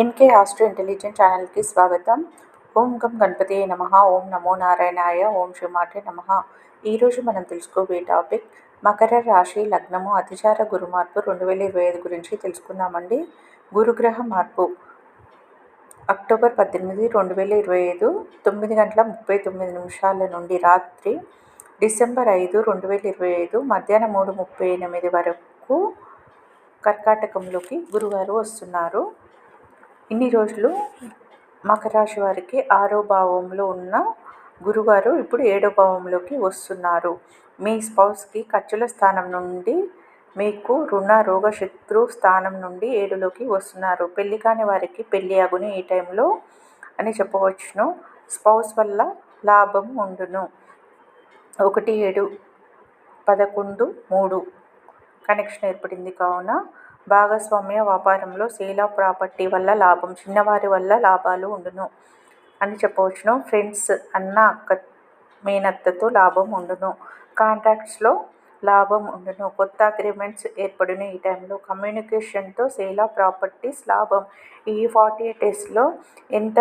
NK astro intelligent ఛానల్కి స్వాగతం. ఓం గం గణపతి నమ. ఓం నమో నారాయణాయ. ఓం శ్రీమాటే నమ. ఈరోజు మనం తెలుసుకోబోయే టాపిక్ మకర రాశి లగ్నము అతిచార గురు మార్పు రెండు వేల ఇరవై ఐదు గురించి తెలుసుకుందామండి. గురుగ్రహ మార్పు అక్టోబర్ పద్దెనిమిది రెండు వేల ఇరవై ఐదు తొమ్మిది గంటల ముప్పై తొమ్మిది నిమిషాల నుండి రాత్రి డిసెంబర్ ఐదు రెండు వేల ఇరవై ఐదు మధ్యాహ్నం మూడు ముప్పై ఎనిమిది వరకు కర్కాటకంలోకి గురువారు వస్తున్నారు. ఇన్ని రోజులు మకర రాశి వారికి ఆరో భావంలో ఉన్న గురువారు ఇప్పుడు ఏడో భావంలోకి వస్తున్నారు. మీ స్పౌస్కి ఖర్చుల స్థానం నుండి మీకు రుణ రోగ శత్రు స్థానం నుండి ఏడులోకి వస్తున్నారు. పెళ్ళి కాని వారికి పెళ్ళి అగుని ఈ టైంలో అని చెప్పవచ్చును. స్పౌస్ వల్ల లాభం ఉండును. ఒకటి ఏడు పదకొండు మూడు కనెక్షన్ ఏర్పడింది కావున భాగస్వామ్య వ్యాపారంలో సేల్ ఆఫ్ ప్రాపర్టీ వల్ల లాభం చిన్నవారి వల్ల లాభాలు ఉండును అని చెప్పవచ్చును. ఫ్రెండ్స్ అన్న అక్క మేనత్తతో లాభం ఉండును. కాంట్రాక్ట్స్లో లాభం ఉండును. కొత్త అగ్రిమెంట్స్ ఏర్పడిన ఈ టైంలో కమ్యూనికేషన్తో సేల్ ఆఫ్ ప్రాపర్టీస్ లాభం. ఈ ఫార్టీ ఎయిట్ డేస్లో ఎంత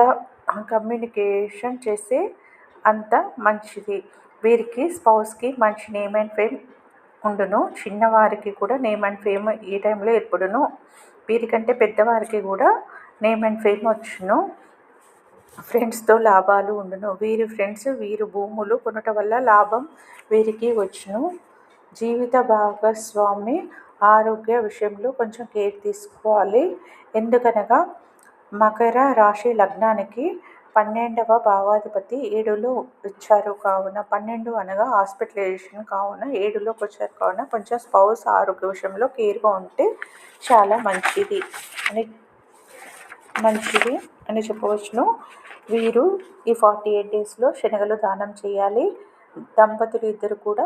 కమ్యూనికేషన్ చేస్తే అంత మంచిది. వీరికి స్పౌస్కి మంచి నేమ్ అండ్ ఫేమ్ ఉండును. చిన్నవారికి కూడా నేమ్ అండ్ ఫేమ్ ఈ టైంలో ఏర్పడును. వీరికంటే పెద్దవారికి కూడా నేమ్ అండ్ ఫేమ్ వచ్చును. ఫ్రెండ్స్తో లాభాలు ఉండును. వీరి ఫ్రెండ్స్ వీరి భూములు కొనటం వల్ల లాభం వీరికి వచ్చును. జీవిత భాగస్వామి ఆరోగ్య విషయంలో కొంచెం కేర్ తీసుకోవాలి. ఎందుకనగా మకర రాశి లగ్నానికి పన్నెండవ భావాధిపతి ఏడులో వచ్చారు కావున పన్నెండు అనగా హాస్పిటలైజేషన్ కావున ఏడులోకి వచ్చారు కావున కొంచెం స్పౌస్ ఆరోగ్య విషయంలో కేర్గా ఉంటే చాలా మంచిది అని మంచిది అని చెప్పవచ్చును. వీరు ఈ ఫార్టీ ఎయిట్ డేస్లో శనగలు దానం చేయాలి. దంపతులు ఇద్దరు కూడా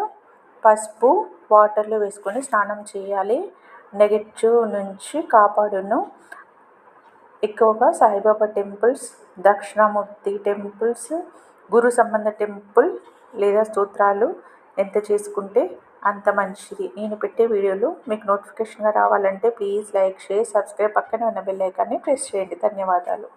పసుపు వాటర్లో వేసుకొని స్నానం చేయాలి. నెగటివ్ నుంచి కాపాడును. ఎక్కువగా సాయిబాబా టెంపుల్స్ దక్షిణామూర్తి టెంపుల్స్ గురు సంబంధ టెంపుల్ లేదా స్తోత్రాలు ఎంత చేసుకుంటే అంత మంచిది. నేను పెట్టే వీడియోలు మీకు నోటిఫికేషన్గా రావాలంటే ప్లీజ్ లైక్ షేర్ సబ్స్క్రైబ్ పక్కనే ఉన్న బెల్ ఐకాన్ని ప్రెస్ చేయండి. ధన్యవాదాలు.